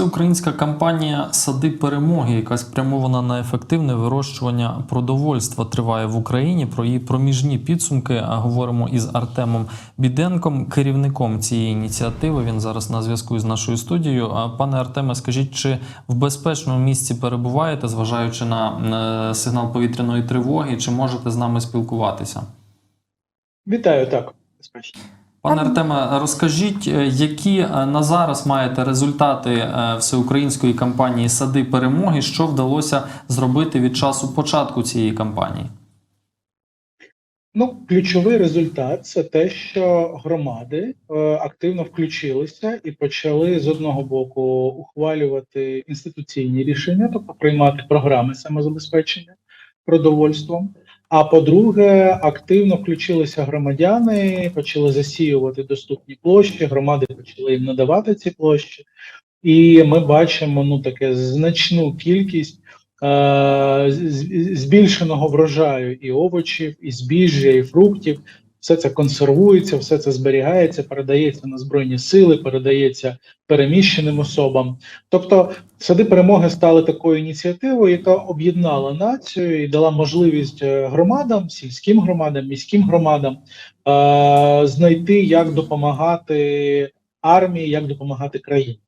Всеукраїнська кампанія Сади перемоги, яка спрямована на ефективне вирощування продовольства, триває в Україні. Про її проміжні підсумки говоримо із Артемом Біденком, керівником цієї ініціативи. Він зараз на зв'язку з нашою студією. Пане Артеме, скажіть, чи в безпечному місці перебуваєте, зважаючи на е, сигнал повітряної тривоги, чи можете з нами спілкуватися? Вітаю, так, безпечно. Пане Артеме, розкажіть, е, які е, на зараз маєте результати е, всеукраїнської кампанії Сади перемоги, що вдалося зробити від часу початку цієї кампанії? Ну, ключовий результат це те, що громади е, активно включилися і почали з одного боку ухвалювати інституційні рішення, тобто приймати програми самозабезпечення продовольством. А по-друге, активно включилися громадяни, почали засіювати доступні площі. Громади почали їм надавати ці площі, і ми бачимо ну таке значну кількість е, збільшеного врожаю і овочів, і збіжжя, і фруктів. Все це консервується, все це зберігається, передається на збройні сили, передається переміщеним особам. Тобто, сади перемоги стали такою ініціативою, яка об'єднала націю і дала можливість е, громадам, сільським громадам, міським громадам е, знайти, як допомагати армії, як допомагати країні.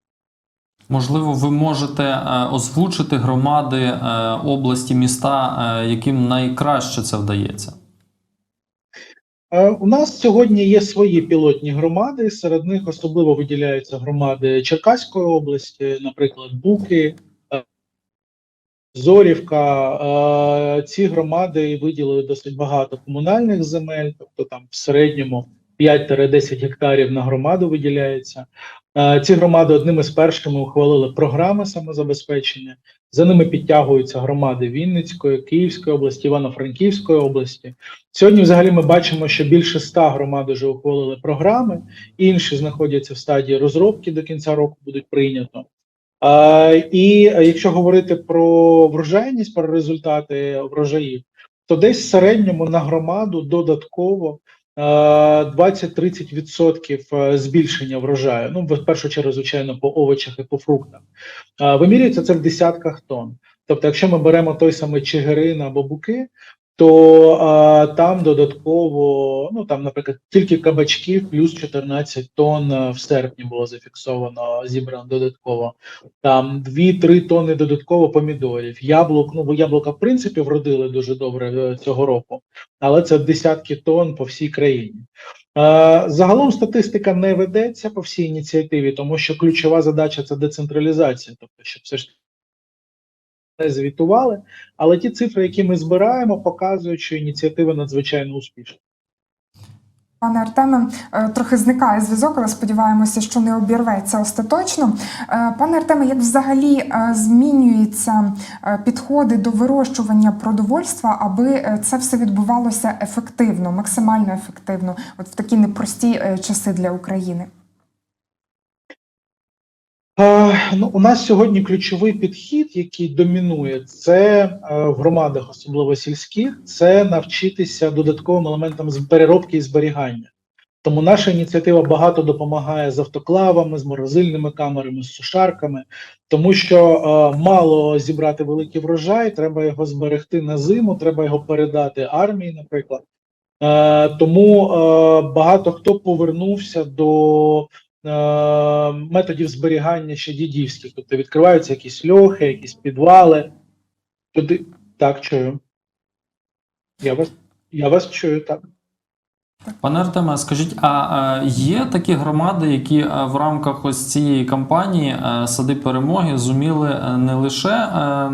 Можливо, ви можете е, озвучити громади е, області, міста, яким найкраще це вдається? Е, У нас сьогодні є свої пілотні громади. Серед них особливо виділяються громади Черкаської області, наприклад, Буки, е, Зорівка. Е, Ці громади виділили досить багато комунальних земель, тобто там в середньому 5-10 гектарів на громаду виділяється. Ці громади одними з першими ухвалили програми самозабезпечення. За ними підтягуються громади Вінницької, Київської області, Івано-Франківської області. Сьогодні, взагалі, ми бачимо, що більше ста громад вже ухвалили програми, інші знаходяться в стадії розробки до кінця року будуть прийнято. І якщо говорити про врожайність, про результати врожаїв, то десь в середньому на громаду додатково 20-30% е, збільшення врожаю. Ну, в першу чергу, звичайно, по овочах і по фруктах. Е, Вимірюється це в десятках тонн. Тобто, якщо ми беремо той самий чигирин або буки, то а, там додатково, ну там, наприклад, тільки кабачків плюс 14 тонн е, в серпні було зафіксовано, зібрано додатково. Там 2-3 тонни додатково помідорів, яблук. Ну бо яблука в принципі вродили дуже добре е, цього року, але це десятки тонн по всій країні. Е, Загалом статистика не ведеться по всій ініціативі, тому що ключова задача це децентралізація, тобто, щоб все ж не звітували. Але ті цифри, які ми збираємо, показують, що ініціатива надзвичайно успішна. Пане Артеме, е, трохи зникає зв'язок, але сподіваємося, що не обірветься остаточно. Е, Пане Артеме, як взагалі е, змінюються підходи до вирощування продовольства, аби це все відбувалося ефективно, максимально ефективно, от в такі непрості часи для України? Е, ну, у нас сьогодні ключовий підхід, який домінує, це е, в громадах, особливо сільських, це навчитися додатковим елементам з переробки і зберігання. Тому наша ініціатива багато допомагає з автоклавами, з морозильними камерами, з сушарками, тому що е, мало зібрати великий врожай, треба його зберегти на зиму, треба його передати армії, наприклад. Е, тому е, багато хто повернувся до методів зберігання ще дідівських, тобто відкриваються якісь льохи, якісь підвали. Туди так чую. Я вас, я вас чую, так. Пане Артеме, скажіть, а е, є такі громади, які е, в рамках ось цієї кампанії е, Сади перемоги зуміли е, не лише е,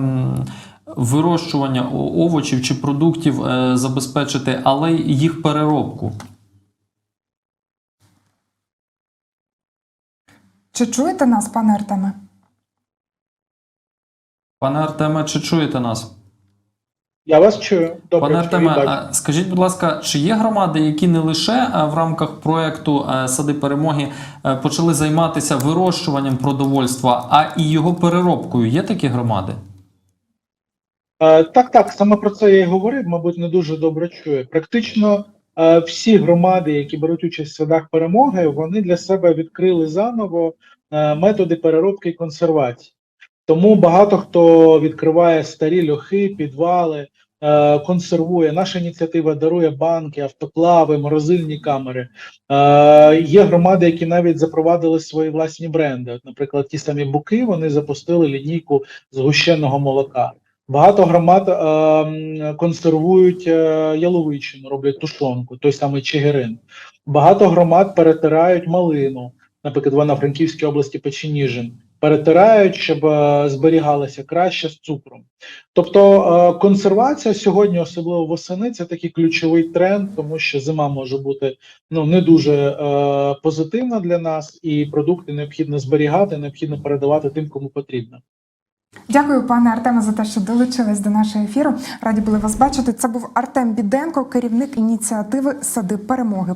вирощування овочів чи продуктів е, забезпечити, але й їх переробку? Чи чуєте нас, пане Артеме? Пане Артеме, чи чуєте нас? Я вас чую. Добре, Пане Артеме, а скажіть, будь ласка, чи є громади, які не лише е, в рамках проекту е, Сади перемоги е, почали займатися вирощуванням продовольства, а і його переробкою? Є такі громади? Так, так, саме про це я і говорив, мабуть, не дуже добре чує. Практично всі громади, які беруть участь в садах перемоги, вони для себе відкрили заново е, методи переробки і консервації. Тому багато хто відкриває старі льохи, підвали, е, консервує. Наша ініціатива дарує банки, автоклави, морозильні камери. Е, є громади, які навіть запровадили свої власні бренди. От, наприклад, ті самі буки вони запустили лінійку згущеного молока. Багато громад е, консервують е, яловичину, роблять тушонку, той самий чигирин. Багато громад перетирають малину, наприклад, в Івано-Франківській області Печеніжин. Перетирають, щоб е, зберігалося краще з цукром. Тобто е, консервація сьогодні, особливо восени, це такий ключовий тренд, тому що зима може бути ну не дуже е, позитивна для нас, і продукти необхідно зберігати, необхідно передавати тим, кому потрібно. Дякую, пане Артеме, за те, що долучились до нашого ефіру. Раді були вас бачити. Це був Артем Біденко, керівник ініціативи Сади перемоги.